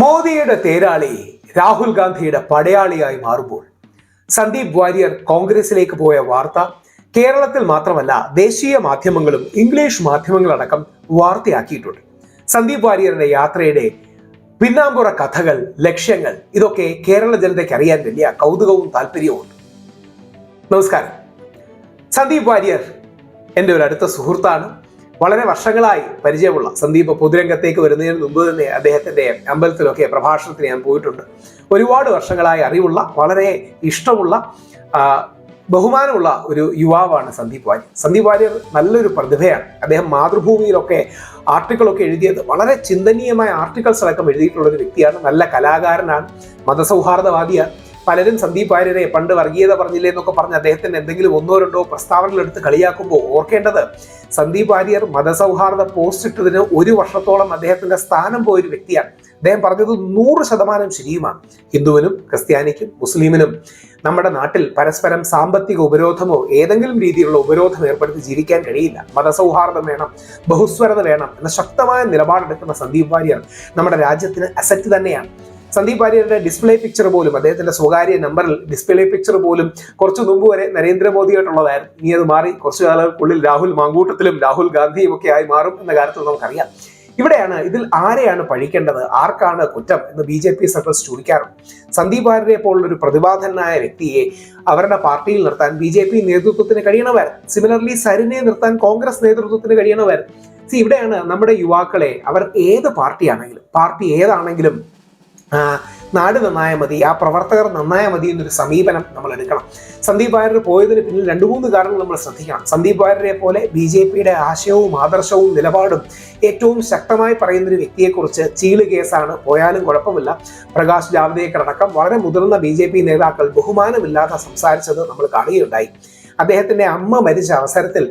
മോദിയുടെ തേരാളി രാഹുൽ ഗാന്ധിയുടെ പടയാളിയായി മാറുമ്പോൾ സന്ദീപ് വാര്യർ കോൺഗ്രസിലേക്ക് പോയ വാർത്ത കേരളത്തിൽ മാത്രമല്ല ദേശീയ മാധ്യമങ്ങളും ഇംഗ്ലീഷ് മാധ്യമങ്ങളടക്കം വാർത്തയാക്കിയിട്ടുണ്ട്. സന്ദീപ് വാര്യരുടെ യാത്രയുടെ പിന്നാമ്പുറ കഥകൾ ലക്ഷ്യങ്ങൾ ഇതൊക്കെ കേരള ജനതയ്ക്ക് അറിയാൻ വലിയ കൗതുകവും താല്പര്യവും നമസ്കാരം. സന്ദീപ് വാര്യർ എന്റെ ഒരു അടുത്ത സുഹൃത്താണ്. വളരെ വർഷങ്ങളായി പരിചയമുള്ള സന്ദീപ് പൊതുരംഗത്തേക്ക് വരുന്നതിന് മുമ്പ് തന്നെ അദ്ദേഹത്തിന്റെ അമ്പലത്തിലൊക്കെ പ്രഭാഷണത്തിന് ഞാൻ പോയിട്ടുണ്ട്. ഒരുപാട് വർഷങ്ങളായി അറിവുള്ള വളരെ ഇഷ്ടമുള്ള ബഹുമാനമുള്ള ഒരു യുവാവാണ് സന്ദീപ് വാര്യർ. സന്ദീപ് വാര്യർ നല്ലൊരു പ്രതിഭയാണ്. അദ്ദേഹം മാതൃഭൂമിയിലൊക്കെ ആർട്ടിക്കിളൊക്കെ എഴുതിയത് വളരെ ചിന്തനീയമായ ആർട്ടിക്കിൾസ് അടക്കം എഴുതിയിട്ടുള്ള ഒരു വ്യക്തിയാണ്. നല്ല കലാകാരനാണ് മതസൗഹാർദ്ദവാദിയാണ്. പലരും സന്ദീപ് വാര്യരെ പണ്ട് വർഗീയത പറഞ്ഞില്ലേ എന്നൊക്കെ പറഞ്ഞ് അദ്ദേഹത്തിന് എന്തെങ്കിലും ഒന്നോ രണ്ടോ പ്രസ്താവനകൾ എടുത്ത് കളിയാക്കുമ്പോൾ ഓർക്കേണ്ടത് സന്ദീപ് വാര്യർ മതസൗഹാർദ്ദ പോസ്റ്റ് ഇട്ടതിന് ഒരു വർഷത്തോളം അദ്ദേഹത്തിന്റെ സ്ഥാനം പോയൊരു വ്യക്തിയാണ്. അദ്ദേഹം പറഞ്ഞത് നൂറ് ശതമാനം ശരിയുമാണ്. ഹിന്ദുവിനും ക്രിസ്ത്യാനിക്കും മുസ്ലിമിനും നമ്മുടെ നാട്ടിൽ പരസ്പരം സാമ്പത്തിക ഉപരോധമോ ഏതെങ്കിലും രീതിയിലുള്ള ഉപരോധം ഏർപ്പെടുത്തി ജീവിക്കാൻ കഴിയില്ല. മതസൗഹാർദ്ദം വേണം ബഹുസ്വരത വേണം എന്ന ശക്തമായ നിലപാടെടുക്കുന്ന സന്ദീപ് വാര്യർ നമ്മുടെ രാജ്യത്തിന് അസറ്റ് തന്നെയാണ്. സന്ദീപ് വാര്യരുടെ ഡിസ്പ്ലേ പിക്ചർ പോലും അദ്ദേഹത്തിന്റെ സ്വകാര്യ നമ്പറിൽ ഡിസ്പ്ലേ പിക്ചർ പോലും കുറച്ചു മുമ്പ് വരെ നരേന്ദ്രമോദിയായിട്ടുള്ളതായിരുന്നു. ഇനി അത് മാറി കുറച്ചു കാലങ്ങൾക്കുള്ളിൽ രാഹുൽ മാങ്കൂട്ടത്തിലും രാഹുൽ ഗാന്ധിയും ഒക്കെ ആയി മാറും എന്ന കാര്യത്തിൽ നമുക്കറിയാം. ഇവിടെയാണ് ഇതിൽ ആരെയാണ് പഴിക്കേണ്ടത്? ആർക്കാണ് കുറ്റം എന്ന് ബി ജെ പി സർക്കസ് ചോദിക്കാറുണ്ട്. സന്ദീപ് വാര്യരെ പോലുള്ള ഒരു പ്രതിഭാധനായ വ്യക്തിയെ അവരുടെ പാർട്ടിയിൽ നിർത്താൻ ബി ജെ പി നേതൃത്വത്തിന് കഴിയണവർ സിമിലർലി സരിനെ നിർത്താൻ കോൺഗ്രസ് നേതൃത്വത്തിന് കഴിയണവർ സി ഇവിടെയാണ് നമ്മുടെ യുവാക്കളെ അവർ ഏത് പാർട്ടിയാണെങ്കിലും പാർട്ടി ഏതാണെങ്കിലും നാട് നന്നായ മതി ആ പ്രവർത്തകർ നന്നായ മതി എന്നൊരു സമീപനം നമ്മൾ എടുക്കണം സന്ദീപ് വാര്യർ പോയതിന് പിന്നിൽ രണ്ട് മൂന്ന് കാരണങ്ങൾ നമ്മൾ ശ്രദ്ധിക്കണം. സന്ദീപ് വാര്യരെ പോലെ ബി ജെ പിയുടെ ആശയവും ആദർശവും നിലപാടും ഏറ്റവും ശക്തമായി പറയുന്നൊരു വ്യക്തിയെക്കുറിച്ച് ചീൾ കേസാണ് പോയാലും കുഴപ്പമില്ല. പ്രകാശ് ജാവ്ദേക്കർ അടക്കം വളരെ മുതിർന്ന ബി നേതാക്കൾ ബഹുമാനമില്ലാതെ സംസാരിച്ചത് നമ്മൾ കാണുകയുണ്ടായി. അദ്ദേഹത്തിന്റെ അമ്മ മരിച്ച അവസരത്തിൽ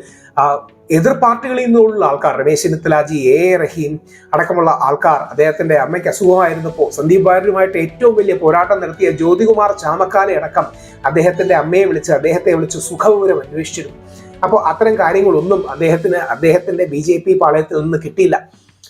എതിർ പാർട്ടികളിൽ നിന്നുള്ള ആൾക്കാർ രമേശ് ചെന്നിത്തലാജി എ റഹീം അടക്കമുള്ള ആൾക്കാർ അദ്ദേഹത്തിന്റെ അമ്മയ്ക്ക് അസുഖമായിരുന്നപ്പോൾ സന്ദീപ് വാര്യരുമായിട്ട് ഏറ്റവും വലിയ പോരാട്ടം നടത്തിയ ജ്യോതികുമാർ ചാമക്കാലെ അടക്കം അദ്ദേഹത്തിന്റെ അമ്മയെ വിളിച്ച് അദ്ദേഹത്തെ വിളിച്ച് സുഖവിവരം അന്വേഷിച്ചിരുന്നു. അപ്പോൾ അത്തരം കാര്യങ്ങളൊന്നും അദ്ദേഹത്തിന് അദ്ദേഹത്തിന്റെ ബി ജെ പി പാളയത്തിൽ നിന്ന് കിട്ടിയില്ല.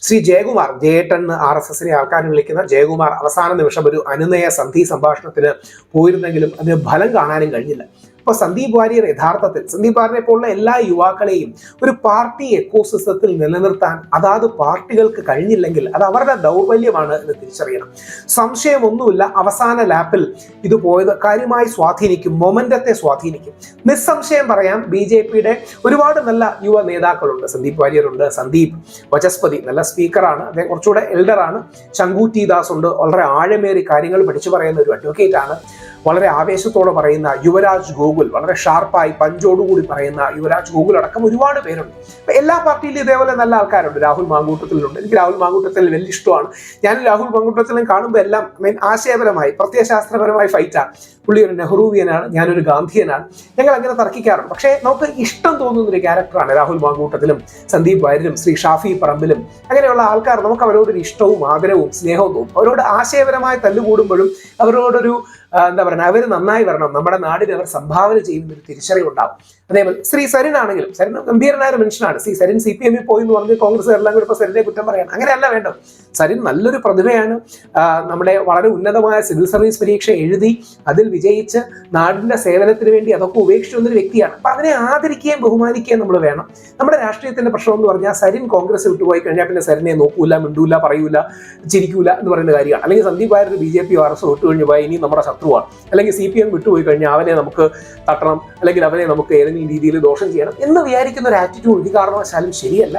ശ്രീ ജയകുമാർ ജയേട്ടൻ ആർ എസ് എസിനെ ആൾക്കാർ വിളിക്കുന്ന ജയകുമാർ അവസാന നിമിഷം ഒരു അനുനയ സന്ധി സംഭാഷണത്തിന് പോയിരുന്നെങ്കിലും അതിന് ഫലം കാണാനും കഴിഞ്ഞില്ല. അപ്പോൾ സന്ദീപ് വാര്യർ യഥാർത്ഥത്തിൽ സന്ദീപ് വാര്യരെ പോലുള്ള എല്ലാ യുവാക്കളെയും ഒരു പാർട്ടി എക്കോസിസ്റ്റത്തിൽ നിലനിർത്താൻ അതാത് പാർട്ടികൾക്ക് കഴിഞ്ഞില്ലെങ്കിൽ അത് അവരുടെ ദൗർബല്യമാണ് എന്ന് തിരിച്ചറിയണം. സംശയമൊന്നുമില്ല അവസാന ലാപ്പിൽ ഇത് പോയത് കാര്യമായി സ്വാധീനിക്കും മൊമെന്റത്തെ സ്വാധീനിക്കും. നിസ്സംശയം പറയാം ബി ജെ പിയുടെ ഒരുപാട് നല്ല യുവ നേതാക്കളുണ്ട്. സന്ദീപ് വാര്യരുണ്ട് സന്ദീപ് വചസ്പതി നല്ല സ്പീക്കറാണ് അദ്ദേഹം കുറച്ചുകൂടെ എൽഡറാണ്. ശങ്കു ദാസ് ഉണ്ട് വളരെ ആഴമേറി കാര്യങ്ങൾ പഠിച്ചു പറയുന്ന ഒരു അഡ്വക്കേറ്റ് ആണ്. വളരെ ആവേശത്തോടെ പറയുന്ന യുവരാജ് ഗോകുൽ വളരെ ഷാർപ്പായി പഞ്ചോടുകൂടി പറയുന്ന യുവരാജ് ഗോകുൽ അടക്കം ഒരുപാട് പേരുണ്ട്. എല്ലാ പാർട്ടിയിലും ഇതേപോലെ നല്ല ആൾക്കാരുണ്ട്. രാഹുൽ മാങ്കൂട്ടത്തിലുണ്ട്. എനിക്ക് രാഹുൽ മാങ്കൂട്ടത്തിൽ വലിയ ഇഷ്ടമാണ്. ഞാൻ രാഹുൽ മാങ്കൂട്ടത്തിലും കാണുമ്പോൾ എല്ലാം മെയിൻ ആശയപരമായി പ്രത്യയശാസ്ത്രപരമായി ഫൈറ്റാണ് പുള്ളി ഒരു നെഹ്റൂവിയനാണ് ഞാനൊരു ഗാന്ധിയനാണ്. ഞങ്ങൾ അങ്ങനെ തർക്കിക്കാറുണ്ട്. പക്ഷേ നമുക്ക് ഇഷ്ടം തോന്നുന്ന ഒരു ക്യാരക്ടറാണ് രാഹുൽ മാങ്കൂട്ടത്തിലും സന്ദീപ് വാര്യരും ശ്രീ ഷാഫി പറമ്പിലും അങ്ങനെയുള്ള ആൾക്കാർ നമുക്ക് അവരോടൊരു ഇഷ്ടവും ആദരവും സ്നേഹവും തോന്നും. അവരോട് ആശയപരമായി തല്ലുകൂടുമ്പോഴും അവരോടൊരു എന്താ പറയുക അവർ നന്നായി വരണം. നമ്മുടെ നാടിന് അവർ സംഭാവന ചെയ്യുന്ന ഒരു തിരിച്ചറിവുണ്ടാവും അതേപോലെ ശ്രീ സരിൻ ആണെങ്കിലും സരിൻ ഗംഭീരനായ മനുഷ്യനാണ്. ശ്രീ സരിൻ സി പി എമ്മിൽ പോയി എന്ന് പറഞ്ഞ് കോൺഗ്രസ് എല്ലാം കൂടി ഇപ്പോൾ സരിനെ കുറ്റം പറയണം. അങ്ങനെയല്ല വേണ്ടത്. സരിൻ നല്ലൊരു പ്രതിഭയാണ്. നമ്മുടെ വളരെ ഉന്നതമായ സിവിൽ സർവീസ് പരീക്ഷ എഴുതി അതിൽ വിജയിച്ച് നാടിന്റെ സേവനത്തിന് വേണ്ടി അതൊക്കെ ഉപേക്ഷിച്ചു വന്നൊരു വ്യക്തിയാണ്. അപ്പൊ അതിനെ ആദരിക്കുകയും ബഹുമാനിക്കുകയും നമ്മൾ വേണം. നമ്മുടെ രാഷ്ട്രീയത്തിന്റെ പ്രശ്നം എന്ന് പറഞ്ഞാൽ സരിൻ കോൺഗ്രസ് വിട്ടുപോയി കഴിഞ്ഞാൽ പിന്നെ സരിനെ നോക്കൂല മിണ്ടൂല പറയൂല ചിരിക്കൂല എന്ന് പറയുന്ന കാര്യമാണ്. അല്ലെങ്കിൽ സന്ദീപ് ആയിരുന്നു B J P R S വിട്ടുകഴിഞ്ഞു പോയാൽ ഇനി നമ്മുടെ ശത്രുവാണ് അല്ലെങ്കിൽ സി പി എം വിട്ടുപോയി കഴിഞ്ഞാൽ അവനെ നമുക്ക് തട്ടണം. അല്ലെങ്കിൽ അവനെ നമുക്ക് ഏതെങ്കിലും രീതിയിൽ ദോഷം ചെയ്യണം എന്ന് വിചാരിക്കുന്ന ഒരു ആറ്റിറ്റ്യൂഡ് ഒരു കാരണവശാലും ശരിയല്ല.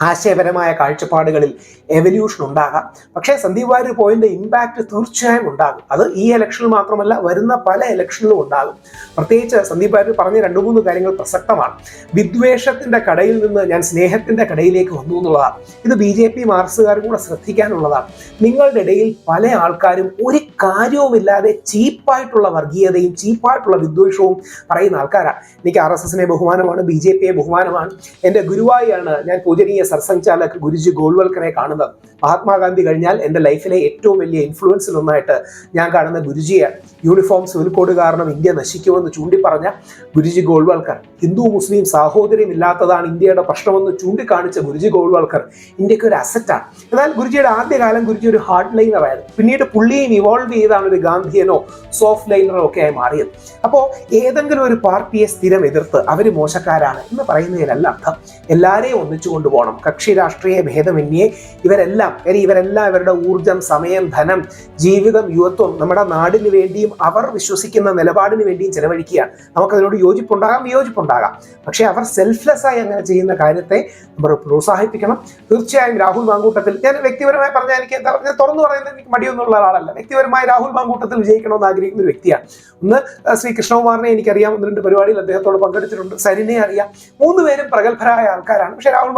ആശയപരമായ കാഴ്ചപ്പാടുകളിൽ എവല്യൂഷൻ ഉണ്ടാകാം. പക്ഷേ സന്ദീപ് വാര്യർ പോയിന്റ് ഇമ്പാക്റ്റ് തീർച്ചയായും ഉണ്ടാകും. അത് ഈ ഇലക്ഷനിൽ മാത്രമല്ല വരുന്ന പല ഇലക്ഷനിലും ഉണ്ടാകും. പ്രത്യേകിച്ച് സന്ദീപ് വാര്യർ പറഞ്ഞ രണ്ട് മൂന്ന് കാര്യങ്ങൾ പ്രസക്തമാണ്. വിദ്വേഷത്തിന്റെ കടയിൽ നിന്ന് ഞാൻ സ്നേഹത്തിന്റെ കടയിലേക്ക് വന്നു എന്നുള്ളതാണ്. ഇത് ബി ജെ പി മാർക്സുകാരും കൂടെ ശ്രദ്ധിക്കാനുള്ളതാണ്. നിങ്ങളുടെ ഇടയിൽ പല ആൾക്കാരും ഒരു കാര്യവുമില്ലാതെ ചീപ്പായിട്ടുള്ള വർഗീയതയും ചീപ്പായിട്ടുള്ള വിദ്വേഷവും പറയുന്ന ആൾക്കാരാണ്. എനിക്ക് ആർ എസ് എസിനെ ബഹുമാനമാണ് ബി ജെ പിയെ ബഹുമാനമാണ്. എന്റെ ഗുരുവായാണ് ഞാൻ പൂജനീയ സർസംഘചാലക് ഗുരുജി ഗോൾവൽക്കറെ കാണുന്നത്. മഹാത്മാഗാന്ധി കഴിഞ്ഞാൽ എന്റെ ലൈഫിലെ ഏറ്റവും വലിയ ഇൻഫ്ലുവൻസിൽ ഒന്നായിട്ട് ഞാൻ കാണുന്ന ഗുരുജിയാണ്. യൂണിഫോം സിവിൽ കോഡ് കാരണം ഇന്ത്യ നശിക്കുമെന്ന് ചൂണ്ടിപ്പറഞ്ഞ ഗുരുജി ഗോൾവൽക്കർ. ഹിന്ദു മുസ്ലിം സാഹോദര്യം ഇല്ലാത്തതാണ് ഇന്ത്യയുടെ പ്രശ്നമെന്ന് ചൂണ്ടിക്കാണിച്ച ഗുരുജി ഗോൾവൽക്കർ ഇന്ത്യയ്ക്ക് ഒരു അസറ്റാണ് എന്നാൽ ഗുരുജിയുടെ ആദ്യകാലം ഗുരുജി ഒരു ഹാർഡ് ലൈനറായിരുന്നു പിന്നീട് പുള്ളിയും ഇവോൾവ് ചെയ്താണ് ഒരു ഗാന്ധിയനോ സോഫ്റ്റ് ലൈനറോ ഒക്കെ ആയി മാറിയത്. അപ്പോൾ ഏതെങ്കിലും ഒരു പാർട്ടിയെ സ്ഥിരം എതിർത്ത് അവർ മോശക്കാരാണ് എന്ന് പറയുന്നതിലല്ല അർത്ഥം. എല്ലാവരെയും ഒന്നിച്ചു കൊണ്ടുപോകണം. കക്ഷി രാഷ്ട്രീയ ഭേദമന്യേ. ഇവരെല്ലാം കാര്യം ഇവരെല്ലാം ഇവരുടെ ഊർജം സമയം ധനം ജീവിതം യുവത്വം നമ്മുടെ നാടിന് വേണ്ടിയും അവർ വിശ്വസിക്കുന്ന നിലപാടിന് വേണ്ടിയും ചെലവഴിക്കുകയാണ്. നമുക്കതിനോട് യോജിപ്പുണ്ടാകാം വിയോജിപ്പുണ്ടാകാം. പക്ഷേ അവർ സെൽഫ്ലെസ് ആയി അങ്ങനെ ചെയ്യുന്ന കാര്യത്തെ നമ്മൾ പ്രോത്സാഹിപ്പിക്കണം. തീർച്ചയായും രാഹുൽ മാങ്കൂട്ടത്തിൽ ഞാൻ വ്യക്തിപരമായി പറഞ്ഞാൽ എനിക്ക് എന്താ പറഞ്ഞാൽ തുറന്നു പറയുന്നത് എനിക്ക് മടിയൊന്നുള്ള ഒരാളല്ല. വ്യക്തിപരമായി രാഹുൽ മാങ്കൂട്ടത്തിൽ വിജയിക്കണമെന്ന് ആഗ്രഹിക്കുന്ന ഒരു വ്യക്തിയാണ്. ഒന്ന് ശ്രീ കൃഷ്ണകുമാറിനെ എനിക്കറിയാം ഒന്ന് രണ്ട് പരിപാടിയിൽ അദ്ദേഹത്തോട് പങ്കെടുത്തിട്ടുണ്ട്. സരിനെ അറിയാം. മൂന്ന് പേരും പ്രഗത്ഭരായ ആൾക്കാരാണ്. പക്ഷേ രാഹുൽ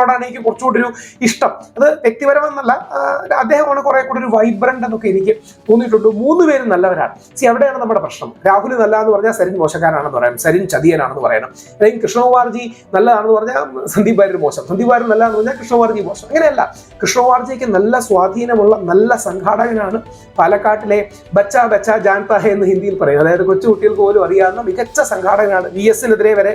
മാങ്കൂട്ടത്തിനോടാണ് എനിക്ക് കുറച്ചുകൂടി ഒരു ഇഷ്ടം. അത് വ്യക്തിപരമെന്നല്ല അദ്ദേഹമാണ് കുറെ കൂടി ഒരു വൈബ്രന്റ് എന്നൊക്കെ എനിക്ക് തോന്നിയിട്ടുണ്ട്. മൂന്ന് പേരും നല്ലവരാണ്. സി അവിടെയാണ് നമ്മുടെ പ്രശ്നം. രാഹുൽ നല്ല എന്ന് പറഞ്ഞാൽ സരിൻ മോശക്കാരാണെന്ന് പറയാം. സരിൻ ചതിയനാണെന്ന് പറയണം. അല്ലെങ്കിൽ കൃഷ്ണകുമാർജി നല്ലതാണെന്ന് പറഞ്ഞാൽ സന്ദീപ് വാര്യർ മോശം. സന്ദീപ് വാര്യർ നല്ലതാണെന്ന് പറഞ്ഞാൽ കൃഷ്ണകുമാർജി മോശം. അങ്ങനെയല്ല കൃഷ്ണകുമാർജിക്ക് നല്ല സ്വാധീനമുള്ള നല്ല സംഘാടകനാണ് പാലക്കാട്ടിലെ ബച്ച ബച്ച ജാൻത എന്ന് ഹിന്ദിയിൽ പറയും അതായത് കൊച്ചു കുട്ടികൾക്ക് പോലും അറിയാവുന്ന മികച്ച സംഘാടകനാണ്. വി എസിനെതിരെ വരെ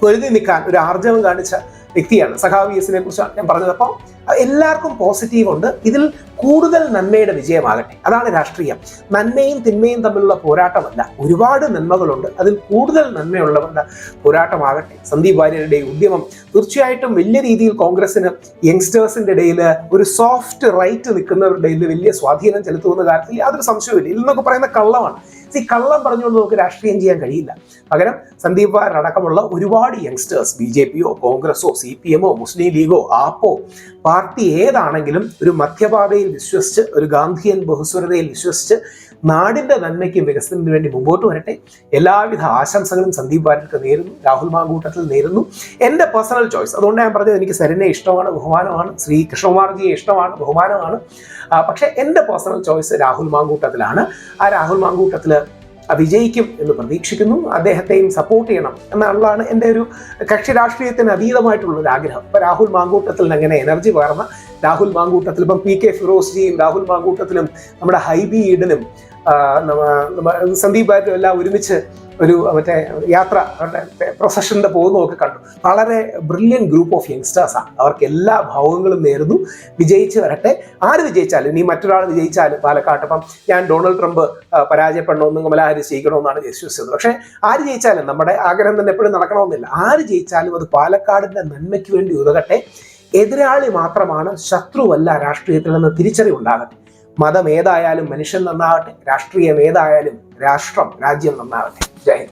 പൊരുതി നിൽക്കാൻ ഒരു ആർജവം കാണിച്ച വ്യക്തിയാണ്. സഖാവ് എസിനെ കുറിച്ചാണ് ഞാൻ പറഞ്ഞത്. അപ്പോൾ എല്ലാവർക്കും പോസിറ്റീവ് ഉണ്ട്. ഇതിൽ കൂടുതൽ നന്മയുടെ വിജയമാകട്ടെ. അതാണ് രാഷ്ട്രീയം. നന്മയും തിന്മയും തമ്മിലുള്ള പോരാട്ടമല്ല. ഒരുപാട് നന്മകളുണ്ട്. അതിൽ കൂടുതൽ നന്മയുള്ളവരുടെ പോരാട്ടമാകട്ടെ. സന്ദീപ് വാര്യരുടെ ഉദ്യമം തീർച്ചയായിട്ടും വലിയ രീതിയിൽ കോൺഗ്രസിന് യങ്സ്റ്റേഴ്സിന്റെ ഇടയിൽ ഒരു സോഫ്റ്റ് റൈറ്റ് നിൽക്കുന്നവരുടെ ഇടയിൽ വലിയ സ്വാധീനം ചെലുത്തുന്ന കാര്യത്തിൽ യാതൊരു സംശയവുമില്ല. ഇതെന്നൊക്കെ പറയുന്ന കള്ളമാണ്. ഈ കള്ളം പറഞ്ഞുകൊണ്ട് നമുക്ക് രാഷ്ട്രീയം ചെയ്യാൻ കഴിയില്ല. പകരം സന്ദീപ് വാര്യർ ഒരുപാട് യങ്സ്റ്റേഴ്സ് ബി ജെ പിയോ കോൺഗ്രസോ സി പി എമ്മോ മുസ്ലിം ലീഗോ ആപ്പോ പാർട്ടി ഏതാണെങ്കിലും ഒരു മധ്യപാതയിൽ വിശ്വസിച്ച് ഒരു ഗാന്ധിയൻ ബഹുസ്വരതയിൽ വിശ്വസിച്ച് നാടിന്റെ നന്മയ്ക്കും വികസനത്തിനു വേണ്ടി മുമ്പോട്ട് വരട്ടെ. എല്ലാവിധ ആശംസകളും സന്ദീപ് വാര്യർക്ക് നേരുന്നു രാഹുൽ മാങ്കൂട്ടത്തിൽ നേരുന്നു. എന്റെ പേഴ്സണൽ ചോയ്സ് അതുകൊണ്ട് ഞാൻ പറഞ്ഞത് എനിക്ക് സരിനെ ഇഷ്ടമാണ് ബഹുമാനമാണ് ശ്രീ കൃഷ്ണകുമാർജിയെ ഇഷ്ടമാണ് ബഹുമാനമാണ്. പക്ഷെ എന്റെ പേഴ്സണൽ ചോയ്സ് രാഹുൽ മാങ്കൂട്ടത്തിലാണ്. ആ രാഹുൽ മാങ്കൂട്ടത്തിൽ വിജയിക്കും എന്ന് പ്രതീക്ഷിക്കുന്നു. അദ്ദേഹത്തെയും സപ്പോർട്ട് ചെയ്യണം എന്നുള്ളതാണ് എന്റെ ഒരു കക്ഷി രാഷ്ട്രീയത്തിന് അതീതമായിട്ടുള്ള ഒരു ആഗ്രഹം. ഇപ്പം രാഹുൽ മാങ്കൂട്ടത്തിൽ അങ്ങനെ എനർജി പകർന്ന രാഹുൽ മാങ്കൂട്ടത്തിൽ ഇപ്പം പി കെ ഫിറോസ്ജിയും രാഹുൽ മാങ്കൂട്ടത്തിലും നമ്മുടെ ഹൈബി ഈഡനും സന്ദീപ് ബാറ്റും എല്ലാം ഒരുമിച്ച് ഒരു മറ്റേ യാത്ര അവരുടെ പ്രൊസഷന്റെ പോകുന്നതൊക്കെ കണ്ടു. വളരെ ബ്രില്യൻ ഗ്രൂപ്പ് ഓഫ് യങ്സ്റ്റേഴ്സാണ് അവർക്ക് എല്ലാ ഭാവങ്ങളും നേരുന്നു. വിജയിച്ച് വരട്ടെ. ആര് വിജയിച്ചാലും ഇനി മറ്റൊരാൾ വിജയിച്ചാലും പാലക്കാട്ട്. ഇപ്പം ഞാൻ ഡൊണാൾഡ് ട്രംപ് പരാജയപ്പെടണമെന്നും കമലാ ഹാരിസ് ജയിക്കണമെന്നാണ് വിശ്വസിച്ചത്. പക്ഷേ ആര് ജയിച്ചാലും നമ്മുടെ ആഗ്രഹം തന്നെ എപ്പോഴും നടക്കണമെന്നില്ല. ആര് ജയിച്ചാലും അത് പാലക്കാടിന്റെ നന്മയ്ക്ക് വേണ്ടി ഉതകട്ടെ. എതിരാളി മാത്രമാണ് ശത്രുവല്ല രാഷ്ട്രീയത്തിൽ നിന്ന് തിരിച്ചറിവുണ്ടാകട്ടെ മതം ഏതായാലും മനുഷ്യൻ നന്നാവട്ടെ രാഷ്ട്രീയം ഏതായാലും രാഷ്ട്രം രാജ്യം നന്നാവട്ടെ ജയ്